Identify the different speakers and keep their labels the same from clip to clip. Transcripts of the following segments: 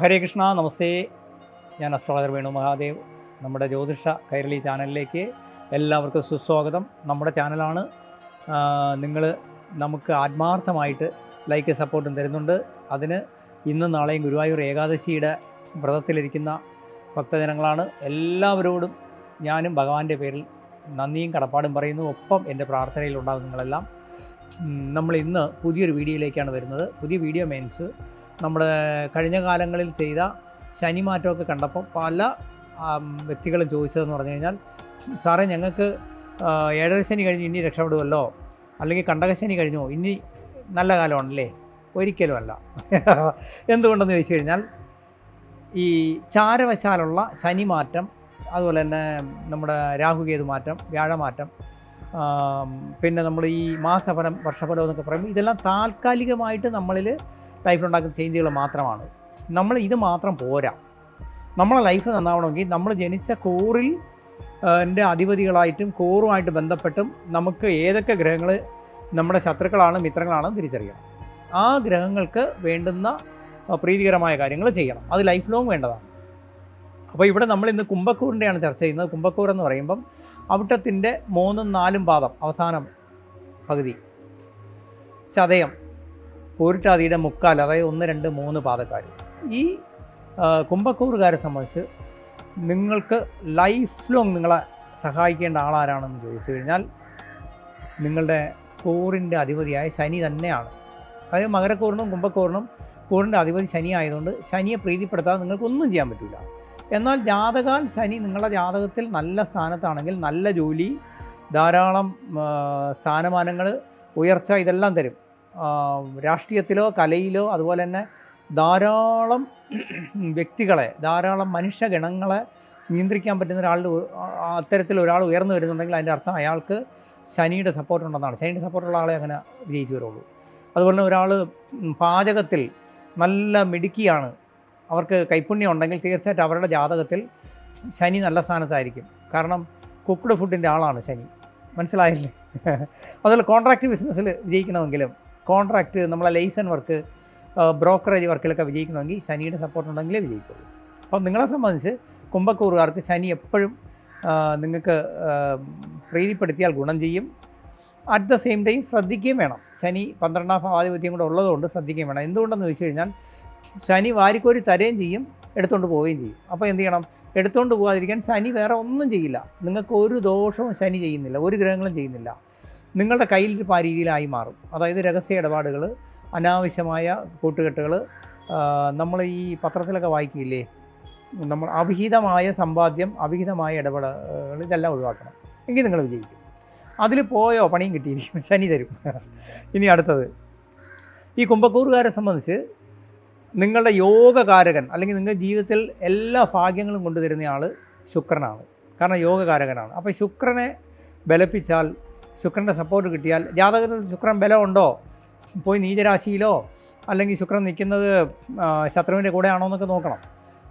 Speaker 1: ഹരേ കൃഷ്ണ നമസ്തേ. ഞാൻ അസ്ട്രോളജർ വേണു മഹാദേവ്. നമ്മുടെ ജ്യോതിഷ കൈരളി ചാനലിലേക്ക് എല്ലാവർക്കും സുസ്വാഗതം. നമ്മുടെ ചാനലാണ് നിങ്ങൾ നമുക്ക് ആത്മാർത്ഥമായിട്ട് ലൈക്ക് സപ്പോർട്ടും തരുന്നുണ്ട്. അതിന് ഇന്നും നാളെയും ഗുരുവായൂർ ഏകാദശിയുടെ വ്രതത്തിലിരിക്കുന്ന ഭക്തജനങ്ങളാണ്. എല്ലാവരോടും ഞാനും ഭഗവാന്റെ പേരിൽ നന്ദിയും കടപ്പാടും പറയുന്നു. ഒപ്പം എന്റെ പ്രാർത്ഥനയിലുണ്ടാകും നിങ്ങളെല്ലാം. ഉം, നമ്മൾ ഇന്ന് പുതിയൊരു വീഡിയോയിലേക്കാണ് വരുന്നത്. പുതിയ വീഡിയോ മീൻസ് നമ്മുടെ കഴിഞ്ഞ കാലങ്ങളിൽ ചെയ്ത ശനിമാറ്റമൊക്കെ കണ്ടപ്പോൾ പല വ്യക്തികളും ചോദിച്ചതെന്ന് പറഞ്ഞു കഴിഞ്ഞാൽ സാറേ ഞങ്ങൾക്ക് ഏഴര ശനി കഴിഞ്ഞ് ഇനി രക്ഷപ്പെടുമല്ലോ അല്ലെങ്കിൽ കണ്ടകശനി കഴിഞ്ഞോ? ഇനി നല്ല കാലമാണല്ലേ? ഒരിക്കലുമല്ല എന്തുകൊണ്ടെന്ന് ചോദിച്ചു കഴിഞ്ഞാൽ ഈ ചാരവശാലുള്ള ശനിമാറ്റം അതുപോലെ തന്നെ നമ്മുടെ രാഹുകേതു മാറ്റം വ്യാഴമാറ്റം പിന്നെ നമ്മൾ ഈ മാസഫലം വർഷഫലം എന്നൊക്കെ പറയുമ്പോൾ ഇതെല്ലാം താൽക്കാലികമായിട്ട് നമ്മളിൽ ലൈഫിലുണ്ടാക്കുന്ന ചേഞ്ചുകൾ മാത്രമാണ്. നമ്മൾ ഇത് മാത്രം പോരാ. നമ്മളെ ലൈഫ് നന്നാവണമെങ്കിൽ നമ്മൾ ജനിച്ച കോറിൽ എന്റെ അധിപതികളായിട്ടും കോറുമായിട്ട് ബന്ധപ്പെട്ടും നമുക്ക് ഏതൊക്കെ ഗ്രഹങ്ങൾ നമ്മുടെ ശത്രുക്കളാണ് മിത്രങ്ങളാണ് തിരിച്ചറിയണം. ആ ഗ്രഹങ്ങൾക്ക് വേണ്ടുന്ന പ്രീതികരമായ കാര്യങ്ങൾ ചെയ്യണം. അത് ലൈഫ് ലോങ് വേണ്ടതാണ്. അപ്പോൾ ഇവിടെ നമ്മൾ ഇന്ന് കുംഭക്കൂറിന്റെയാണ് ചർച്ച ചെയ്യുന്നത്. കുംഭക്കൂർ എന്ന് പറയുമ്പം അവിട്ടത്തിന്റെ മൂന്നും നാലും പാദം അവസാനം പകുതി. ചതയം. പൂരിട്ടാതിയുടെ മുക്കാൽ അതായത് ഒന്ന് രണ്ട് മൂന്ന് പാതക്കാർ. ഈ കുംഭക്കൂറുകാരെ സംബന്ധിച്ച് നിങ്ങൾക്ക് ലൈഫ് ലോങ് നിങ്ങളെ സഹായിക്കേണ്ട ആളാരാണെന്ന് ചോദിച്ചു കഴിഞ്ഞാൽ നിങ്ങളുടെ കൂറിന്റെ അധിപതിയായ ശനി തന്നെയാണ്. അതായത് മകരക്കൂറിനും കുംഭക്കൂറിനും കൂറിന്റെ അധിപതി ശനി ആയതുകൊണ്ട് ശനിയെ പ്രീതിപ്പെടുത്താതെ നിങ്ങൾക്കൊന്നും ചെയ്യാൻ പറ്റില്ല എന്നാൽ ജാതകാൽ ശനി നിങ്ങളുടെ ജാതകത്തിൽ നല്ല സ്ഥാനത്താണെങ്കിൽ നല്ല ജോലി ധാരാളം സ്ഥാനമാനങ്ങൾ ഉയർച്ച ഇതെല്ലാം തരും. രാഷ്ട്രീയത്തിലോ കലയിലോ അതുപോലെ തന്നെ ധാരാളം വ്യക്തികളെ ധാരാളം മനുഷ്യഗണങ്ങളെ നിയന്ത്രിക്കാൻ പറ്റുന്ന ഒരാളുടെ അത്തരത്തിൽ ഒരാൾ ഉയർന്നു വരുന്നുണ്ടെങ്കിൽ അതിന്റെ അർത്ഥം അയാൾക്ക് ശനിയുടെ സപ്പോർട്ട് ഉണ്ടെന്നാണ് ശനിയുടെ സപ്പോർട്ടുള്ള ആളെ അങ്ങനെ വിജയിച്ചു വരുള്ളൂ. അതുപോലെ തന്നെ ഒരാൾ പാചകത്തിൽ നല്ല മിടുക്കിയാണ്. അവർക്ക് കൈപ്പുണ്യം ഉണ്ടെങ്കിൽ തീർച്ചയായിട്ടും അവരുടെ ജാതകത്തിൽ ശനി നല്ല സ്ഥാനത്തായിരിക്കും. കാരണം കുക്ക്ഡ് ഫുഡിന്റെ ആളാണ് ശനി. മനസ്സിലായില്ലേ? അതുപോലെ കോൺട്രാക്റ്റ് ബിസിനസ്സിൽ വിജയിക്കണമെങ്കിലും കോൺട്രാക്റ്റ് നമ്മളെ ലൈസൻ വർക്ക് ബ്രോക്കറേജ് വർക്കിലൊക്കെ വിജയിക്കണമെങ്കിൽ ശനിയുടെ സപ്പോർട്ട് ഉണ്ടെങ്കിലേ വിജയിക്കുള്ളൂ. അപ്പം നിങ്ങളെ സംബന്ധിച്ച് കുംഭക്കൂറുകാർക്ക് ശനി എപ്പോഴും നിങ്ങൾക്ക് പ്രീതിപ്പെടുത്തിയാൽ ഗുണം ചെയ്യും. അറ്റ് ദ സെയിം ടൈം ശ്രദ്ധിക്കുകയും വേണം. ശനി പന്ത്രണ്ടാം ഭാവാധിപത്യം കൂടെ ഉള്ളതുകൊണ്ട് ശ്രദ്ധിക്കുകയും വേണം. എന്തുകൊണ്ടെന്ന് ചോദിച്ചു കഴിഞ്ഞാൽ ശനി വാരിക്കോരി തരുകയും ചെയ്യും എടുത്തുകൊണ്ട് പോവുകയും ചെയ്യും. അപ്പോൾ എന്ത് ചെയ്യണം? എടുത്തുകൊണ്ട് പോകാതിരിക്കാൻ ശനി വേറെ ഒന്നും ചെയ്യില്ല. നിങ്ങൾക്ക് ഒരു ദോഷവും ശനി ചെയ്യുന്നില്ല. ഒരു ഗ്രഹങ്ങളും ചെയ്യുന്നില്ല. നിങ്ങളുടെ കയ്യിൽ ഒരു രീതിയിലായി മാറും. അതായത് രഹസ്യ ഇടപാടുകൾ അനാവശ്യമായ കൂട്ടുകെട്ടുകൾ നമ്മൾ ഈ പത്രത്തിലൊക്കെ വായിക്കില്ലേ? നമ്മൾ അവിഹിതമായ സമ്പാദ്യം അവിഹിതമായ ഇടപെടലുകൾ ഇതെല്ലാം ഒഴിവാക്കണം. എങ്കിൽ നിങ്ങൾ വിജയിക്കും. അതിൽ പോയോ? പണിയും കിട്ടിയിരിക്കും. ശനി തരും. ഇനി അടുത്തത്. ഈ കുംഭക്കൂറുകാരെ സംബന്ധിച്ച് നിങ്ങളുടെ യോഗകാരകൻ അല്ലെങ്കിൽ നിങ്ങളുടെ ജീവിതത്തിൽ എല്ലാ ഭാഗ്യങ്ങളും കൊണ്ടുതരുന്ന ആൾ ശുക്രനാണ്. കാരണം യോഗകാരകനാണ്. അപ്പോൾ ശുക്രനെ ബലപ്പിച്ചാൽ ശുക്രന്റെ സപ്പോർട്ട് കിട്ടിയാൽ ജാതകത്തിൽ ശുക്രൻ ബലമുണ്ടോ പോയി നീചരാശിയിലോ? അല്ലെങ്കിൽ ശുക്രൻ നിൽക്കുന്നത് ശത്രുവിന്റെ കൂടെ ആണോ എന്നൊക്കെ നോക്കണം.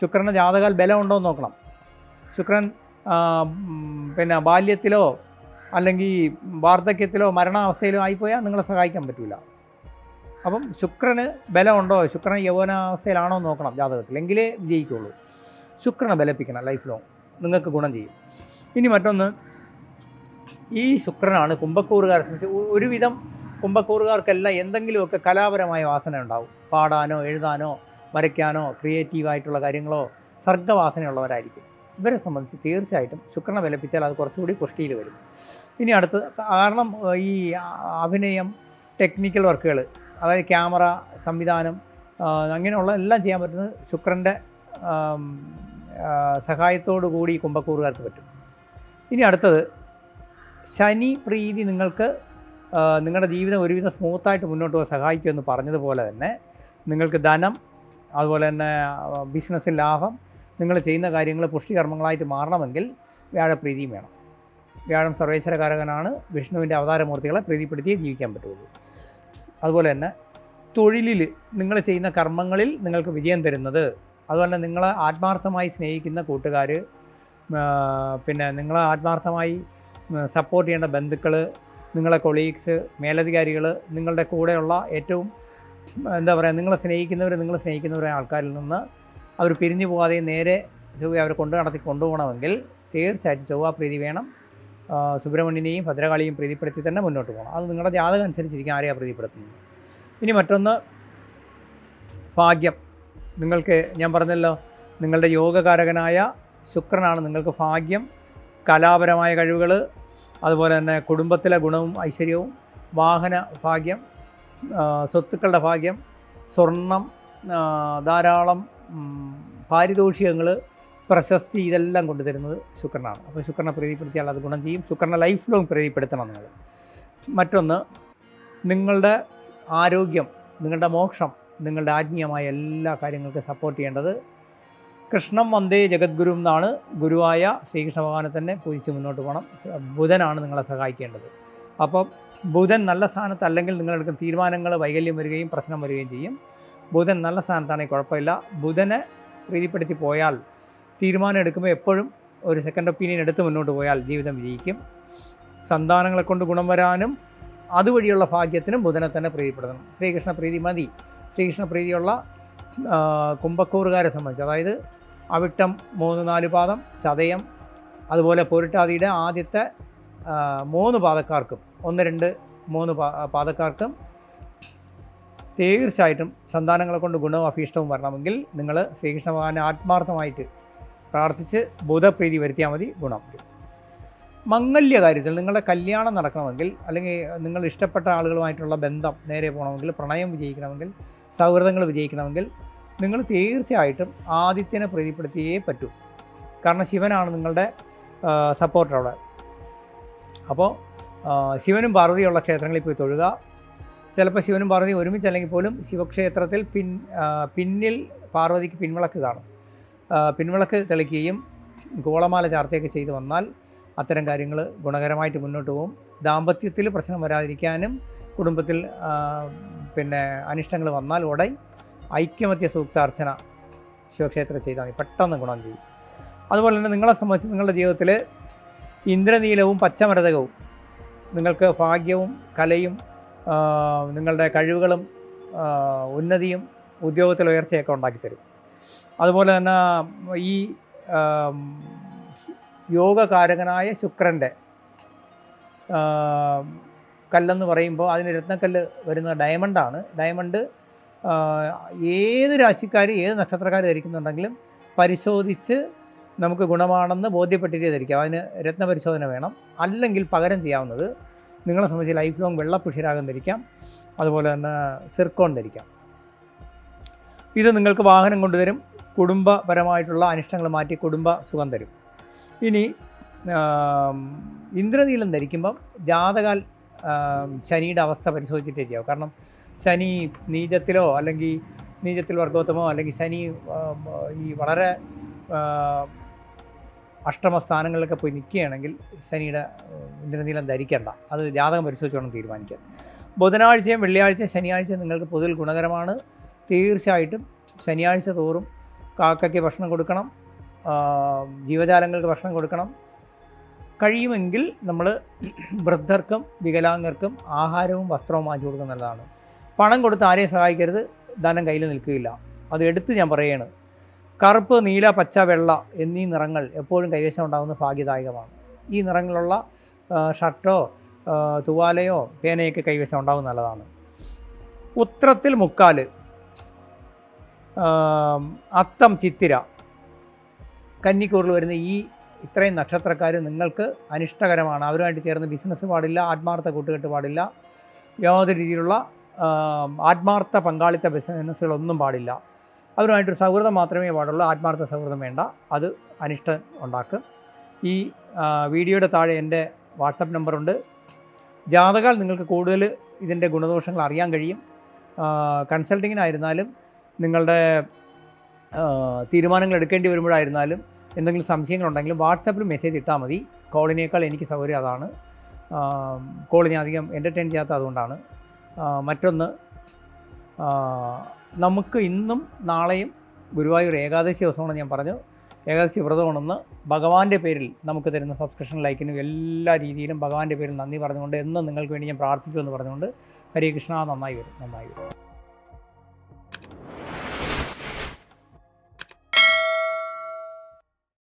Speaker 1: ശുക്രന്റെ ജാതകാൽ ബലമുണ്ടോ എന്ന് നോക്കണം. ശുക്രൻ പിന്നെ ബാല്യത്തിലോ അല്ലെങ്കിൽ വാർദ്ധക്യത്തിലോ മരണാവസ്ഥയിലോ ആയിപ്പോയാൽ നിങ്ങളെ സഹായിക്കാൻ പറ്റില്ല അപ്പം ശുക്രന് ബലമുണ്ടോ ശുക്രൻ യൗവനാവസ്ഥയിലാണോ എന്ന് നോക്കണം ജാതകത്തിൽ. എങ്കിലേ വിജയിക്കുള്ളൂ. ശുക്രനെ ബലപ്പിക്കണം ലൈഫ് ലോങ് നിങ്ങൾക്ക് ഗുണം ചെയ്യും. ഇനി മറ്റൊന്ന് ഈ ശുക്രനാണ് കുംഭക്കൂറുകാരെ സംബന്ധിച്ച് ഒരുവിധം കുംഭക്കൂറുകാർക്കെല്ലാം എന്തെങ്കിലുമൊക്കെ കലാപരമായ വാസന ഉണ്ടാവും. പാടാനോ എഴുതാനോ വരയ്ക്കാനോ ക്രിയേറ്റീവായിട്ടുള്ള കാര്യങ്ങളോ സർഗവാസനയുള്ളവരായിരിക്കും. ഇവരെ സംബന്ധിച്ച് തീർച്ചയായിട്ടും ശുക്രനെ വിലപ്പിച്ചാൽ അത് കുറച്ചുകൂടി പുഷ്ടിയിൽ വരും. ഇനി അടുത്ത് കാരണം ഈ അഭിനയം ടെക്നിക്കൽ വർക്കുകൾ അതായത് ക്യാമറ സംവിധാനം അങ്ങനെയുള്ള എല്ലാം ചെയ്യാൻ പറ്റുന്നത് ശുക്രന്റെ സഹായത്തോടു കൂടി കുംഭക്കൂറുകാർക്ക് പറ്റും. ഇനി അടുത്തത് ശനി പ്രീതി നിങ്ങൾക്ക് നിങ്ങളുടെ ജീവിതം ഒരുവിധം സ്മൂത്തായിട്ട് മുന്നോട്ട് പോകാൻ സഹായിക്കുമെന്ന് പറഞ്ഞതുപോലെ തന്നെ നിങ്ങൾക്ക് ധനം അതുപോലെ തന്നെ ബിസിനസ്സിൽ ലാഭം നിങ്ങൾ ചെയ്യുന്ന കാര്യങ്ങൾ പുഷ്ടികർമ്മങ്ങളായിട്ട് മാറണമെങ്കിൽ വ്യാഴപ്രീതിയും വേണം. വ്യാഴം സർവേശ്വരകാരകനാണ്. വിഷ്ണുവിന്റെ അവതാരമൂർത്തികളെ പ്രീതിപ്പെടുത്തിയേ ജീവിക്കാൻ പറ്റുള്ളൂ അതുപോലെ തന്നെ തൊഴിലിൽ നിങ്ങൾ ചെയ്യുന്ന കർമ്മങ്ങളിൽ നിങ്ങൾക്ക് വിജയം തരുന്നത് അതുപോലെ നിങ്ങളെ ആത്മാർത്ഥമായി സ്നേഹിക്കുന്ന കൂട്ടുകാർ പിന്നെ നിങ്ങളെ ആത്മാർത്ഥമായി സപ്പോർട്ട് ചെയ്യേണ്ട ബന്ധുക്കൾ നിങ്ങളെ കൊളീഗ്സ് മേലധികാരികൾ നിങ്ങളുടെ കൂടെയുള്ള ഏറ്റവും എന്താ പറയുക നിങ്ങളെ സ്നേഹിക്കുന്നവർ നിങ്ങളെ സ്നേഹിക്കുന്നവരായ ആൾക്കാരിൽ നിന്ന് അവർ പിരിഞ്ഞു പോകാതെ നേരെ ചൊവ്വ അവരെ കൊണ്ടു നടത്തി കൊണ്ടുപോകണമെങ്കിൽ തീർച്ചയായിട്ടും ചൊവ്വാപ്രീതി വേണം. സുബ്രഹ്മണ്യനെയും ഭദ്രകാളിയും പ്രീതിപ്പെടുത്തി തന്നെ മുന്നോട്ട് പോകണം. അത് നിങ്ങളുടെ ജാതകം അനുസരിച്ചിരിക്കും ആരെയാണ് പ്രീതിപ്പെടുത്തുന്നത്. ഇനി മറ്റൊന്ന് ഭാഗ്യം. നിങ്ങൾക്ക് ഞാൻ പറഞ്ഞല്ലോ നിങ്ങളുടെ യോഗകാരകനായ ശുക്രനാണ് നിങ്ങൾക്ക് ഭാഗ്യം. കലാപരമായ കഴിവുകൾ അതുപോലെ തന്നെ കുടുംബത്തിലെ ഗുണവും ഐശ്വര്യവും വാഹന ഭാഗ്യം സ്വത്തുക്കളുടെ ഭാഗ്യം സ്വർണം ധാരാളം പാരിതോഷികങ്ങൾ പ്രശസ്തി ഇതെല്ലാം കൊണ്ടുതരുന്നത് ശുക്രനാണ്. അപ്പോൾ ശുക്രനെ പ്രീതിപ്പെടുത്തിയാൽ അത് ഗുണം ചെയ്യും. ശുക്രനെ ലൈഫ് ലോങ് പ്രീതിപ്പെടുത്തണം നിങ്ങൾ. മറ്റൊന്ന് നിങ്ങളുടെ ആരോഗ്യം നിങ്ങളുടെ മോക്ഷം നിങ്ങളുടെ ആത്മീയമായ എല്ലാ കാര്യങ്ങൾക്കും സപ്പോർട്ട് ചെയ്യേണ്ടത് കൃഷ്ണം വന്ദേ ജഗദ്ഗുരു എന്നാണ് ഗുരുവായ ശ്രീകൃഷ്ണ ഭഗവാനെ തന്നെ പൂജിച്ച് മുന്നോട്ട് പോകണം. ബുധനാണ് നിങ്ങളെ സഹായിക്കേണ്ടത്. അപ്പം ബുധൻ നല്ല സ്ഥാനത്ത് അല്ലെങ്കിൽ നിങ്ങളെടുക്കുന്ന തീരുമാനങ്ങൾ വൈകല്യം വരികയും പ്രശ്നം വരികയും ചെയ്യും. ബുധൻ നല്ല സ്ഥാനത്താണെങ്കിൽ കുഴപ്പമില്ല. ബുധനെ പ്രീതിപ്പെടുത്തി പോയാൽ തീരുമാനം എടുക്കുമ്പോൾ എപ്പോഴും ഒരു സെക്കൻഡ് ഒപ്പീനിയൻ എടുത്ത് മുന്നോട്ട് പോയാൽ ജീവിതം വിജയിക്കും. സന്താനങ്ങളെ കൊണ്ട് ഗുണം വരാനും അതുവഴിയുള്ള ഭാഗ്യത്തിനും ബുധനെ തന്നെ പ്രീതിപ്പെടുത്തണം. ശ്രീകൃഷ്ണ പ്രീതി മതി. ശ്രീകൃഷ്ണ പ്രീതിയുള്ള കുംഭക്കൂറുകാരെ സംബന്ധിച്ച്. അതായത് അവിട്ടം മൂന്ന് നാല് പാദം ചതയം അതുപോലെ പൊരുട്ടാതിയുടെ ആദ്യത്തെ മൂന്ന് പാദക്കാർക്കും ഒന്ന് രണ്ട് മൂന്ന് പാദക്കാർക്കും തീർച്ചയായിട്ടും സന്താനങ്ങളെ കൊണ്ട് ഗുണവും അഭീഷ്ടവും വരണമെങ്കിൽ നിങ്ങൾ ശ്രീകൃഷ്ണ ഭഗവാനെ ആത്മാർത്ഥമായിട്ട് പ്രാർത്ഥിച്ച് ബുധപ്രീതി വരുത്തിയാൽ മതി ഗുണം മംഗല്യ കാര്യത്തിൽ നിങ്ങളുടെ കല്യാണം നടക്കണമെങ്കിൽ അല്ലെങ്കിൽ നിങ്ങൾ ഇഷ്ടപ്പെട്ട ആളുകളുമായിട്ടുള്ള ബന്ധം നേരെ പോകണമെങ്കിൽ പ്രണയം വിജയിക്കണമെങ്കിൽ സൗഹൃദങ്ങൾ വിജയിക്കണമെങ്കിൽ നിങ്ങൾ തീർച്ചയായിട്ടും ആദിത്യനെ പ്രീതിപ്പെടുത്തിയേ പറ്റൂ. കാരണം ശിവനാണ് നിങ്ങളുടെ സപ്പോർട്ടർ അവിടെ. അപ്പോൾ ശിവനും പാർവതിയുള്ള ക്ഷേത്രങ്ങളിൽ പോയി തൊഴുക. ചിലപ്പോൾ ശിവനും പാർവതി ഒരുമിച്ചല്ലെങ്കിൽ പോലും ശിവക്ഷേത്രത്തിൽ പിൻ പിന്നിൽ പാർവതിക്ക് പിൻവിളക്ക് കാണും. പിൻവിളക്ക് തെളിക്കുകയും ഗോളമാല ചാർത്തയൊക്കെ ചെയ്തു വന്നാൽ അത്തരം കാര്യങ്ങൾ ഗുണകരമായിട്ട് മുന്നോട്ട് പോകും ദാമ്പത്യത്തിൽ പ്രശ്നം വരാതിരിക്കാനും കുടുംബത്തിൽ പിന്നെ അനിഷ്ടങ്ങൾ വന്നാൽ ഉടൻ ഐക്യമത്യ സൂക്താർച്ചന ശിവക്ഷേത്രം ചെയ്താൽ മതി. പെട്ടെന്ന് ഗുണം ചെയ്യും. അതുപോലെ തന്നെ നിങ്ങളെ സംബന്ധിച്ച് നിങ്ങളുടെ ജീവിതത്തിൽ ഇന്ദ്രനീലവും പച്ചമരതകവും നിങ്ങൾക്ക് ഭാഗ്യവും കലയും നിങ്ങളുടെ കഴിവുകളും ഉന്നതിയും ഉദ്യോഗത്തിൽ ഉയർച്ചയൊക്കെ ഉണ്ടാക്കിത്തരും. അതുപോലെ തന്നെ ഈ യോഗകാരകനായ ശുക്രന്റെ കല്ലെന്ന് പറയുമ്പോൾ അതിന് രത്നക്കല്ല് വരുന്ന ഡയമണ്ടാണ് ഡയമണ്ട് ഏത് രാശിക്കാർ ഏത് നക്ഷത്രക്കാർ ധരിക്കുന്നുണ്ടെങ്കിലും പരിശോധിച്ച് നമുക്ക് ഗുണമാണെന്ന് ബോധ്യപ്പെട്ടിട്ട് ധരിക്കാം അതിന് രത്നപരിശോധന വേണം. അല്ലെങ്കിൽ പകരം ചെയ്യാവുന്നത് നിങ്ങളെ സംബന്ധിച്ച് ലൈഫ് ലോങ് വെള്ളപ്പുഷിരാഗം ധരിക്കാം അതുപോലെ തന്നെ സിർക്കോൺ ധരിക്കാം ഇത് നിങ്ങൾക്ക് വാഹനം കൊണ്ടുതരും. കുടുംബപരമായിട്ടുള്ള അനിഷ്ടങ്ങൾ മാറ്റി കുടുംബ സുഖം തരും. ഇനി ഇന്ദ്രനീലം ധരിക്കുമ്പം ജാതകാൽ ശനിയുടെ അവസ്ഥ പരിശോധിച്ചിട്ടേ ചെയ്യാവും കാരണം ശനി നീചത്തിലോ അല്ലെങ്കിൽ നീചത്തിൽ വർഗോത്തമോ അല്ലെങ്കിൽ ശനി ഈ വളരെ അഷ്ടമ സ്ഥാനങ്ങളിലൊക്കെ പോയി നിൽക്കുകയാണെങ്കിൽ ശനിയുടെ ഇന്ദ്രനീലം ധരിക്കേണ്ട. അത് ജാതകം പരിശോധിച്ച് വേണം തീരുമാനിക്കാൻ ബുധനാഴ്ചയും വെള്ളിയാഴ്ചയും ശനിയാഴ്ചയും നിങ്ങൾക്ക് പൊതുവിൽ ഗുണകരമാണ്. തീർച്ചയായിട്ടും ശനിയാഴ്ച തോറും കാക്കയ്ക്ക് ഭക്ഷണം കൊടുക്കണം. ജീവജാലങ്ങൾക്ക് ഭക്ഷണം കൊടുക്കണം. കഴിയുമെങ്കിൽ നമ്മൾ വൃദ്ധർക്കും വികലാംഗർക്കും ആഹാരവും വസ്ത്രവും വാങ്ങിച്ചു കൊടുക്കുന്നതാണ് പണം കൊടുത്ത് ആരെയും സഹായിക്കരുത്. ധനം കയ്യിൽ നിൽക്കുകയില്ല. അത് എടുത്ത് ഞാൻ പറയുകയാണ്. കറുപ്പ് നീല പച്ച വെള്ള എന്നീ നിറങ്ങൾ എപ്പോഴും കൈവശം ഉണ്ടാകുന്ന ഭാഗ്യദായകമാണ്. ഈ നിറങ്ങളുള്ള ഷർട്ടോ തുവാലയോ പേനയൊക്കെ കൈവശം ഉണ്ടാകുന്ന നല്ലതാണ്. ഉത്രത്തിൽ മുക്കാൽ അത്തം ചിത്തിര. കന്നിക്കൂറിൽ വരുന്ന ഈ ഇത്രയും നക്ഷത്രക്കാർ നിങ്ങൾക്ക് അനിഷ്ടകരമാണ്. അവരുമായിട്ട് ചേർന്ന് ബിസിനസ് പാടില്ല ആത്മാർത്ഥ കൂട്ടുകെട്ട് പാടില്ല. യാതൊരു രീതിയിലുള്ള ആത്മാർത്ഥ പങ്കാളിത്ത ബിസിനസ്സുകളൊന്നും പാടില്ല. അവരുമായിട്ടൊരു സൗഹൃദം മാത്രമേ പാടുള്ളൂ. ആത്മാർത്ഥ സൗഹൃദം വേണ്ട. അത് അനിഷ്ടം ഉണ്ടാക്കും. ഈ വീഡിയോയുടെ താഴെ എന്റെ വാട്സപ്പ് നമ്പറുണ്ട്. ജാതകാൽ നിങ്ങൾക്ക് കൂടുതൽ ഇതിന്റെ ഗുണദോഷങ്ങൾ അറിയാൻ കഴിയും. കൺസൾട്ടിങ്ങിനായിരുന്നാലും നിങ്ങളുടെ തീരുമാനങ്ങൾ എടുക്കേണ്ടി വരുമ്പോഴായിരുന്നാലും എന്തെങ്കിലും സംശയങ്ങളുണ്ടെങ്കിലും വാട്സാപ്പിൽ മെസ്സേജ് ഇട്ടാൽ മതി. കോളിനേക്കാൾ എനിക്ക് സൗകര്യം അതാണ്. ഞാൻ അധികം എന്റർടൈൻ ചെയ്യാത്ത അതുകൊണ്ടാണ് മറ്റൊന്ന് നമുക്ക് ഇന്നും നാളെയും ഗുരുവായൂർ ഏകാദശി ദിവസമാണ് ഞാൻ പറഞ്ഞു ഏകാദശി വ്രതമാണെന്ന് ഭഗവാന്റെ പേരിൽ നമുക്ക് തരുന്ന സബ്സ്ക്രിപ്ഷൻ ലൈക്കിനും എല്ലാ രീതിയിലും ഭഗവാന്റെ പേരിൽ നന്ദി പറഞ്ഞുകൊണ്ട് എന്നും നിങ്ങൾക്ക് വേണ്ടി ഞാൻ പ്രാർത്ഥിക്കുമെന്ന് പറഞ്ഞുകൊണ്ട് ഹരേ കൃഷ്ണ നന്നായി വരും നന്നായി വരും.